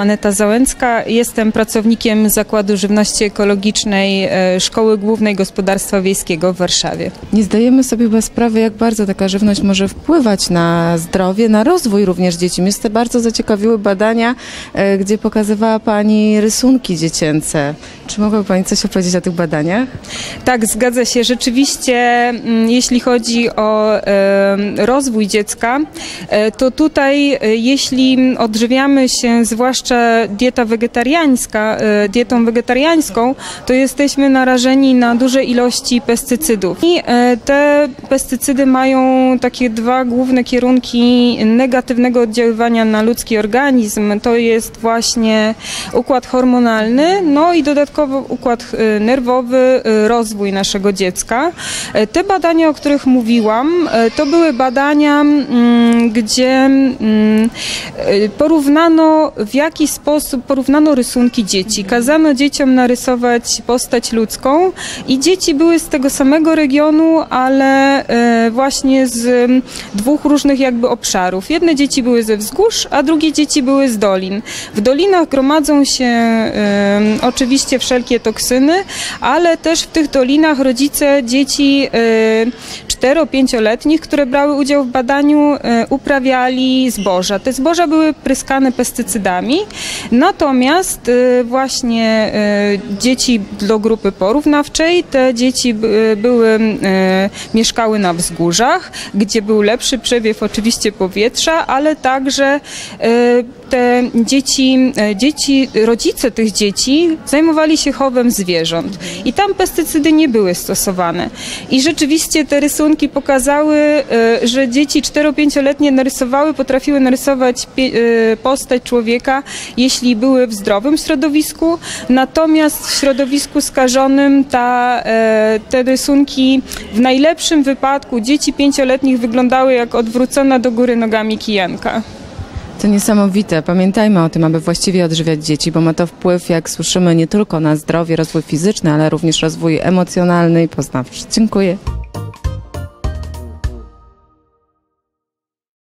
Maneta Załęcka, jestem pracownikiem Zakładu Żywności Ekologicznej e, Szkoły Głównej Gospodarstwa Wiejskiego w Warszawie. Nie zdajemy sobie chyba sprawy, jak bardzo taka żywność może wpływać na zdrowie, na rozwój również dzieci. Mnie te bardzo zaciekawiły badania, e, gdzie pokazywała Pani rysunki dziecięce. Czy mogłaby Pani coś opowiedzieć o tych badaniach? Tak, zgadza się. Rzeczywiście, mm, jeśli chodzi o rozwój dziecka, e, to tutaj, jeśli odżywiamy się, zwłaszcza dieta wegetariańska, e, dietą wegetariańską, to jesteśmy narażeni na duże ilości pestycydów. I e, te pestycydy mają takie dwa główne kierunki negatywnego oddziaływania na ludzki organizm. To jest właśnie układ hormonalny, no i dodatkowo układ e, nerwowy, rozwój naszego dziecka. Te badania, o których mówiłam, to były badania, mm, gdzie mm, porównano w jaki sposób, porównano rysunki dzieci. Kazano dzieciom narysować postać ludzką i dzieci były z tego samego regionu, ale e, właśnie z dwóch różnych jakby obszarów. Jedne dzieci były ze wzgórz, a drugie dzieci były z dolin. W dolinach gromadzą się e, oczywiście wszelkie toksyny, ale też w tych dolinach rodzice dzieci e, 4-5-letnich, które brały udział w badaniu, e, uprawiali zboża. Te zboża były pryskane pestycydami, natomiast e, właśnie e, dzieci do grupy porównawczej, te dzieci by- były, mieszkały na wzgórzach, gdzie był lepszy przewiew oczywiście powietrza, ale także te dzieci, e, dzieci, rodzice tych dzieci zajmowali się chowem zwierząt i tam pestycydy nie były stosowane. I rzeczywiście te rysunki pokazały, e, że dzieci 4-5-letnie narysowały, potrafiły narysować e, postać człowieka, jeśli były w zdrowym środowisku, natomiast w środowisku skażonym ta, te rysunki w najlepszym wypadku dzieci pięcioletnich wyglądały jak odwrócona do góry nogami kijanka. To niesamowite. Pamiętajmy o tym, aby właściwie odżywiać dzieci, bo ma to wpływ, jak słyszymy, nie tylko na zdrowie, rozwój fizyczny, ale również rozwój emocjonalny i poznawczy. Dziękuję.